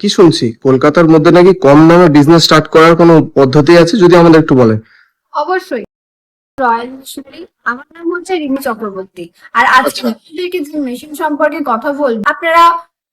কি শুনছি? কলকাতার মধ্যে নাকি কম দামে বিজনেস স্টার্ট করার কোনো পদ্ধতি আছে? যদি আমাদের একটু বলেন। অবশ্যই। রয়্যাল মিশনারি আমার নাম হচ্ছে রিমি চক্রবর্তী। আর আজকে আচ্ছা। আপনাদেরকে যে মেশিন সম্পর্কে কথা বলব আপনারা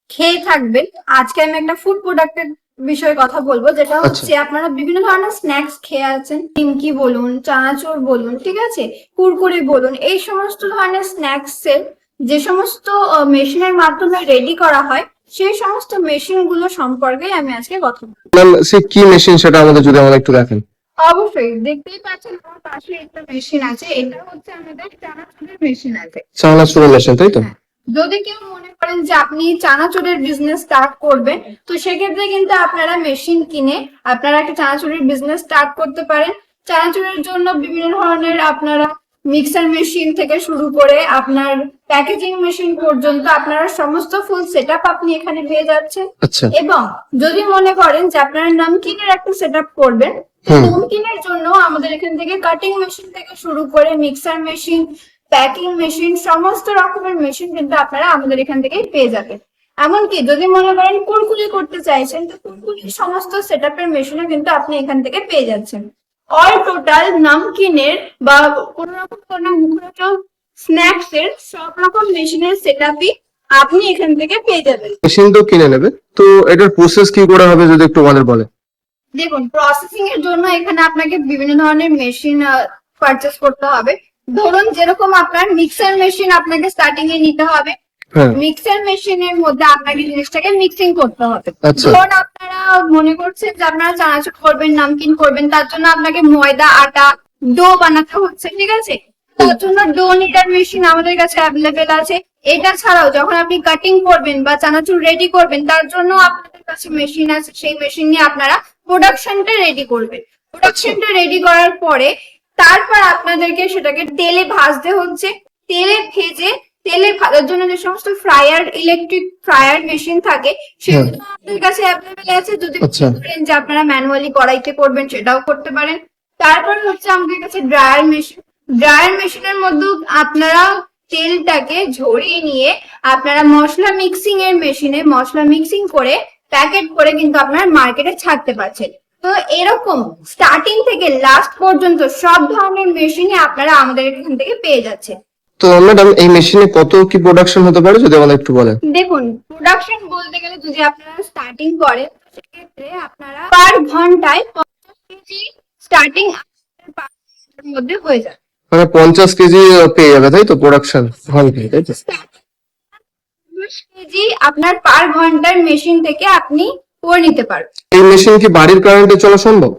খেয়ে থাকবেন। আজকে আমি একটা ফুড প্রোডাক্টের বিষয়ে কথা বলব যেটা আচ্ছা। হচ্ছে আপনারা বিভিন্ন ধরনের স্ন্যাক্স খেয়ে আছেন। নিমকি বলুন চানাচুর বলুন ঠিক আছে? কুরকুরে বলুন এই সমস্ত ধরনের স্ন্যাক্স এর যে সমস্ত মেশিনের মাধ্যমে রেডি করা হয় সেই সমস্ত মেশিনগুলো সম্পর্কে আমি আজকে কথা বলব। ম্যাম সে কি মেশিন সেটা আমাদের যদি আমাদের একটু দেখেন অবশ্যই দেখতেই পাচ্ছেন আমার পাশে একটা মেশিন আছে এটা হচ্ছে আমাদের চানাচুরের মেশিন আছে। চানাচুরের মেশিন তাই তো? হ্যাঁ। যদি কেউ মনে করেন যে আপনি চানাচুরের বিজনেস স্টার্ট করবেন তো সেক্ষেত্রে কিন্তু আপনারা মেশিন কিনে আপনারা একটা চানাচুরের বিজনেস স্টার্ট করতে পারেন। চানাচুরের জন্য বিভিন্ন ধরনের আপনারা মিক্সার মেশিন থেকে শুরু করে আপনার প্যাকেজিং মেশিন পর্যন্ত আপনারা সমস্ত ফুল সেট আপনি এখানে পেয়ে যাচ্ছেন। আচ্ছা। এবং যদি মনে করেন যে আপনারা নামকিনের একটা সেট আপ করবেন। নামকিনের জন্য আমাদের এখান থেকে কাটিং মেশিন থেকে শুরু করে মিক্সার মেশিন প্যাকিং মেশিন সমস্ত রকমের মেশিন কিন্তু আপনারা আমাদের এখান থেকেই পেয়ে যাবেন। এমনকি যদি মনে করেন কুরকুরি করতে চাইছেন তো কুরকুরির সমস্ত সেট আপের মেশিনও কিন্তু আপনি এখান থেকে পেয়ে যাচ্ছেন। অল টোটাল নামকিনের বা কোন রকম কোন মুখরোচক স্ন্যাক্স এর সব রকম মেশিনের সেট আপনি এখান থেকে পেয়ে যাবেন। মেশিন তো কিনে নেবে। তো এটার প্রসেস কি করে হবে যদি একটু আমাদের বলে দেখুন প্রসেসিং এর জন্য এখানে আপনাকে বিভিন্ন ধরনের মেশিন পারচেস করতে হবে। ধরুন যেরকম আপনার মিক্সার মেশিন আপনাকে স্টার্টিং এ নিতে হবে। মিক্সার মেশিনের মধ্যে আপনাকে জিনিসটাকে মিক্সিং করতে হবে। আচ্ছা। ধরুন আপনারা মনে করছেন যে আপনারা চানাচুর করবেন নামকিন করবেন তার জন্য আপনাকে ময়দা আটা ডো বানাতে হচ্ছে ঠিক আছে? তার জন্য ডো নিটার মেশিন আমাদের কাছে অ্যাভেলেবেল আছে। এটা ছাড়াও যখন আপনি কাটিং করবেন বা চানাচুর রেডি করবেন তার জন্য আপনাদের কাছে মেশিন আছে। সেই মেশিন নিয়ে আপনারা প্রোডাকশনটা রেডি করবেন। প্রোডাকশনটা রেডি করার পরে তারপর আপনাদেরকে সেটাকে তেলে ভাজতে হচ্ছে। তেলে ভেজে তেলে ভাজার জন্য যে সমস্ত ফ্রায়ার ইলেকট্রিক ফ্রায়ার মেশিন থাকে সেগুলো আপনাদের কাছে অ্যাভেলেবেল আছে। যদি আচ্ছা। করেন যে আপনারা ম্যানুয়ালি কড়াইতে করবেন সেটাও করতে পারেন। তারপর হচ্ছে আমাদের কাছে ড্রায়ার মেশিন ড্রায়ার মেশিনের মধ্যে আপনারা তেলটাকে ঝরিয়ে নিয়ে আপনারা মশলা মিক্সিং এর মেশিনে মশলা মিক্সিং করে প্যাকেট করে কিন্তু আপনারা মার্কেটে ছাড়তে পারছেন। তো এরকম স্টার্টিং থেকে লাস্ট পর্যন্ত সব ধরনের মেশিনই আপনারা আমাদের এখান থেকে পেয়ে যাচ্ছেন। তো ম্যাডাম এই মেশিনে কত কি প্রোডাকশন হতে পারে যদি আমাদের একটু বলেন? দেখুন প্রোডাকশন বলতে গেলে যদি আপনারা স্টার্টিং করেন সেক্ষেত্রে আপনারা পার ঘন্টায় পঞ্চাশ কেজি স্টার্টিং মধ্যে হয়ে যায় মানে পঞ্চাশ কেজি পেয়ে যাবে তাই তো প্রোডাকশন ঘন্টায় তাই তো? কেজি আপনার পার ঘণ্টার মেশিন থেকে আপনি করে নিতে পারবেন। এই মেশিন কি বাড়ির কারেন্টে চলা সম্ভব?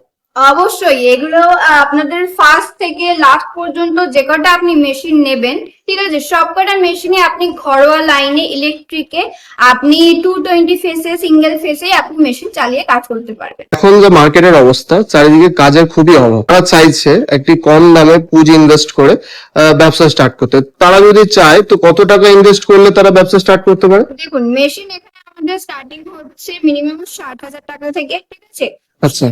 অবশ্যই এগুলো আপনাদের ফার্স্ট থেকে লাস্ট পর্যন্ত যে কটা আপনি মেশিন নেবেন ঠিক আছে? সব কটা মেশিনে আপনি ঘরোয়া লাইনে ইলেকট্রিকে আপনি টু টোয়েন্টি ফেসে সিঙ্গেল ফেসে আপনি মেশিন চালিয়ে কাজ করতে পারবেন। এখন যে মার্কেটের অবস্থা চারিদিকে কাজের খুবই অভাব। তারা চাইছে একটি কম দামে পুঁজি ইনভেস্ট করে ব্যবসা স্টার্ট করতে। তারা যদি চায় তো কত টাকা ইনভেস্ট করলে তারা ব্যবসা স্টার্ট করতে পারে? দেখুন মেশিন এখানে আমাদের স্টার্টিং হচ্ছে মিনিমাম ষাট হাজার টাকা থেকে ঠিক আছে? আচ্ছা।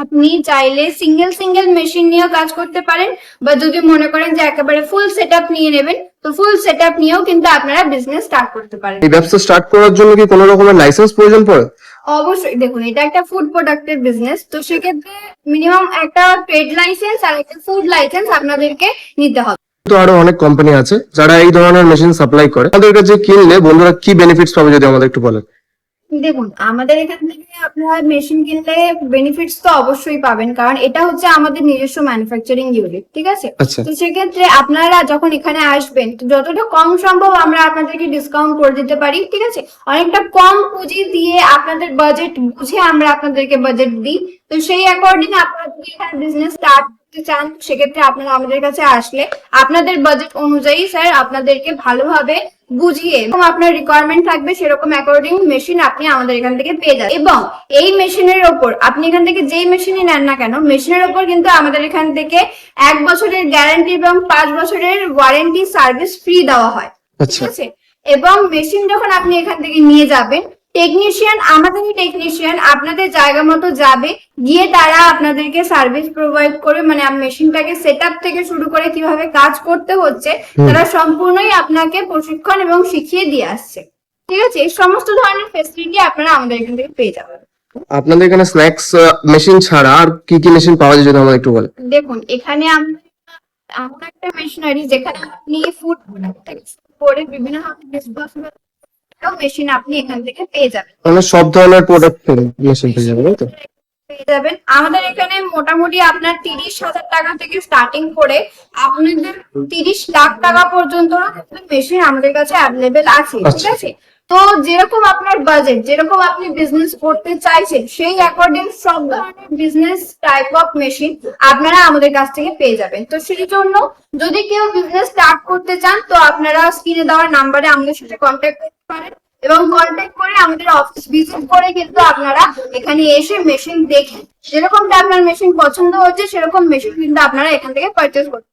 আপনি চাইলে সিঙ্গেল সিঙ্গেল মেশিন নিয়েও কাজ করতে পারেন বা যদি মনে করেন যে একেবারে ফুল সেট নিয়ে নেবেন তো ফুল সেট নিয়েও কিন্তু আপনারা বিজনেস স্টার্ট করতে পারেন। এই ব্যবসা স্টার্ট করার জন্য কি কোনো রকমের লাইসেন্স প্রয়োজন পড়ে? অবশ্যই দেখুন এটা একটা ফুড প্রোডাক্টের বিজনেস তো সেক্ষেত্রে মিনিমাম একটা ট্রেড লাইসেন্স আর একটা ফুড লাইসেন্স আপনাদেরকে নিতে হবে। তো আরও অনেক কোম্পানি আছে যারা এই ধরনের মেশিন সাপ্লাই করে। তাদের কাছে কিনলে বন্ধুরা কি বেনিফিটস পাবে যদি আমাদের একটু বলেন? দেখুন আমাদের এখান থেকে আপনারা মেশিন কিনলে বেনিফিটস তো অবশ্যই পাবেন কারণ এটা হচ্ছে আমাদের নিজস্ব ম্যানুফ্যাকচারিং ইউনিট ঠিক আছে? আচ্ছা। তো সেক্ষেত্রে আপনারা যখন এখানে আসবেন তো যতটা কম সম্ভব আমরা আপনাদেরকে ডিসকাউন্ট করে দিতে পারি ঠিক আছে? অনেকটা কম পুঁজি দিয়ে আপনাদের বাজেট বুঝে আমরা আপনাদেরকে বাজেট দিই তো সেই অ্যাকর্ডিং আপনারা যদি এখানে বিজনেস স্টার্ট চান সেক্ষেত্রে আপনারা আমাদের কাছে আসলে আপনাদের বাজেট অনুযায়ী স্যার আপনাদেরকে ভালোভাবে বুঝিয়ে এবং আপনার রিকোয়ারমেন্ট থাকবে সেরকম অ্যাকর্ডিং মেশিন আপনি আমাদের এখান থেকে পেয়ে যাবেন। এবং এই মেশিনের ওপর আপনি এখান থেকে যেই মেশিনই নেন না কেন মেশিনের ওপর কিন্তু আমাদের এখান থেকে এক বছরের গ্যারান্টি এবং পাঁচ বছরের ওয়ারেন্টি সার্ভিস ফ্রি দেওয়া হয়। ঠিক আচ্ছা আছে? এবং মেশিন যখন আপনি এখান থেকে নিয়ে যাবেন টেকনিশিয়ান আমাদেরই টেকনিশিয়ান আপনাদের জায়গা মতো যাবে। গিয়ে তারা আপনাদেরকে সার্ভিস প্রোভাইড করে মানে মেশিনটাকে সেট থেকে শুরু করে কীভাবে কাজ করতে হচ্ছে তারা সম্পূর্ণই আপনাকে প্রশিক্ষণ এবং শিখিয়ে দিয়ে আসছে। ঠিক আছে? এই সমস্ত ধরনের ফেসিলিটি আপনারা আমাদের এখান থেকে পেয়ে যাবেন। আপনাদের এখানে স্ন্যাক্স মেশিন ছাড়া আর কি কি মেশিন পাওয়া যায় যদি আমাদের একটু বলেন? দেখুন এখানে আমরা এমন একটা মেশিনারি যেখানে আপনি ফুড করে বিভিন্ন মেশিন আপনি এখান থেকে পেয়ে যাবেন। মানে সব ধরনের প্রোডাক্ট মেশিন পেয়ে যাবেন তো? পেয়ে যাবেন। আমাদের এখানে মোটামুটি আপনার তিরিশ হাজার টাকা থেকে স্টার্টিং করে আপনাদের তিরিশ লাখ টাকা পর্যন্ত মেশিন আমাদের কাছে অ্যাভেলেবেল আছে ঠিক আচ্ছা। আছে? তো যেরকম আপনার বাজেট যেরকম আপনি বিজনেস করতে চাইছেন, সেই অ্যাকর্ডিং সব ধরনের বিজনেস টাইপ অফ মেশিন আপনারা আমাদের কাছ থেকে পেয়ে যাবেন। তো সেই জন্য যদি কেউ বিজনেস স্টার্ট করতে চান, তো আপনারা স্ক্রিনে দেওয়ার নাম্বারে আমাদের সাথে কন্ট্যাক্ট করতে পারেন এবং কন্ট্যাক্ট করে আমাদের অফিস ভিজিট করে কিন্তু আপনারা এখানে এসে মেশিন দেখে, যেরকমটা আপনার মেশিন পছন্দ হচ্ছে, সেরকম মেশিন কিন্তু আপনারা এখান থেকে পারচেস করতে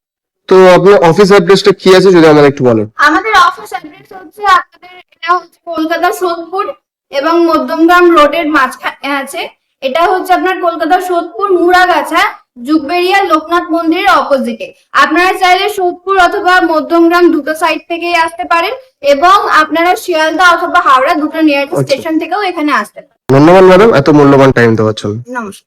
তো আপনার অফিস অ্যাড্রেসটা কি আছে যদি আমাদের একটু বলেন? আমাদের অফিস অ্যাড্রেস হচ্ছে আপনাদের এটা হচ্ছে কলকাতা সোদপুর এবং মধ্যমগ্রাম রোডের মাঝখানে আছে। এটা হচ্ছে আপনার কলকাতা সোদপুর মুড়াগাছা জুগবেরিয়া লোকনাথ মন্দিরের অপোজিটে আপনারা চাইলে সোদপুর অথবা মধ্যমগ্রাম দুটো সাইড থেকেই আসতে পারেন এবং আপনারা শিয়ালদা অথবা হাওড়া দুটো নিয়ারেস্ট আচ্ছা। স্টেশন থেকেও এখানে আসতে পারেন। ধন্যবাদ ম্যাডাম এত মূল্যবান টাইম দেওয়ার জন্য। নমস্কার।